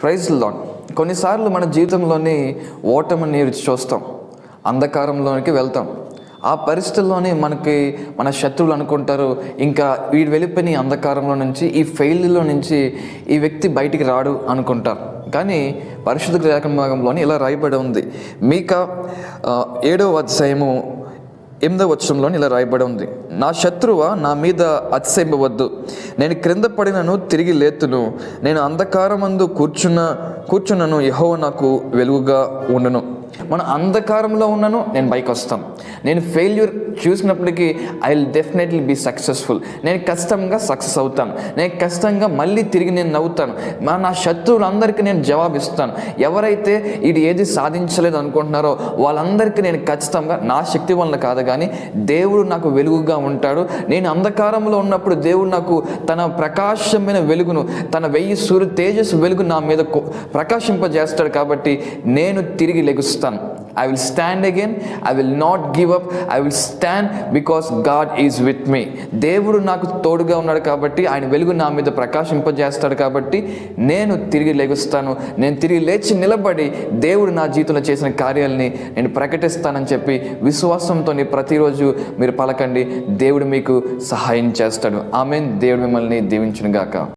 Praise lord కొన్నిసార్లు మన జీవితంలోని ఓటమిని రుచి చూస్తాం. అంధకారంలోనికి వెళ్తాం. ఆ పరిస్థితుల్లోనే మనకి మన శత్రువులు అనుకుంటారు ఇంకా వీడు వెళ్ళిపోయిన అంధకారంలో నుంచి ఈ ఫెయిల్లో నుంచి ఈ వ్యక్తి బయటికి రాడు అనుకుంటారు. కానీ పరిశుద్ధ లేఖనంలోని ఇలా రాయబడి ఉంది. మీక ఏడవ అధ్యాయము ఎనిమిదవ వచనంలో ఇలా రాయబడి ఉంది. నా శత్రువ నా మీద అతిశయింపవద్దు. నేను క్రింద పడినను తిరిగి లేతును. నేను అంధకారమందు కూర్చున్న కూర్చున్నను యహో నాకు వెలుగుగా ఉండును. మన అంధకారంలో ఉన్నను నేను బైక్ వస్తాను నేను failure చూసినప్పటికీ I will definitely be successful నేను కష్టంగా సక్సెస్ అవుతాను. నేను కష్టంగా మళ్ళీ తిరిగి నేను నవ్వుతాను. మా నా శత్రువులందరికీ నేను జవాబిస్తాను. ఎవరైతే ఇది ఏది సాధించలేదు అనుకుంటున్నారో వాళ్ళందరికీ నేను ఖచ్చితంగా నా శక్తి వలన కాదు కానీ దేవుడు నాకు వెలుగుగా ఉంటాడు. నేను అంధకారంలో ఉన్నప్పుడు దేవుడు నాకు తన ప్రకాశమైన వెలుగును తన వెయ్యి సూర్య తేజస్సు వెలుగు నా మీద ప్రకాశింపజేస్తాడు కాబట్టి నేను తిరిగి లెగుస్తాను I will stand again I will not give up I will stand because God is with me దేవుడు నాకు తోడుగా ఉన్నాడు కాబట్టి ఆయన వెలుగు నా మీద ప్రకాశింపజేస్తాడు కాబట్టి నేను తిరిగి లెగుస్తాను. నేను తిరిగి లేచి నిలబడి దేవుడు నా జీవితంలో చేసిన కార్యాలని నేను ప్రకటిస్తానని చెప్పి విశ్వాసంతో ప్రతిరోజు మీరు పలకండి. దేవుడు మీకు సహాయం చేస్తాడు. ఆమె దేవుడు మిమ్మల్ని దీవించునుగాక.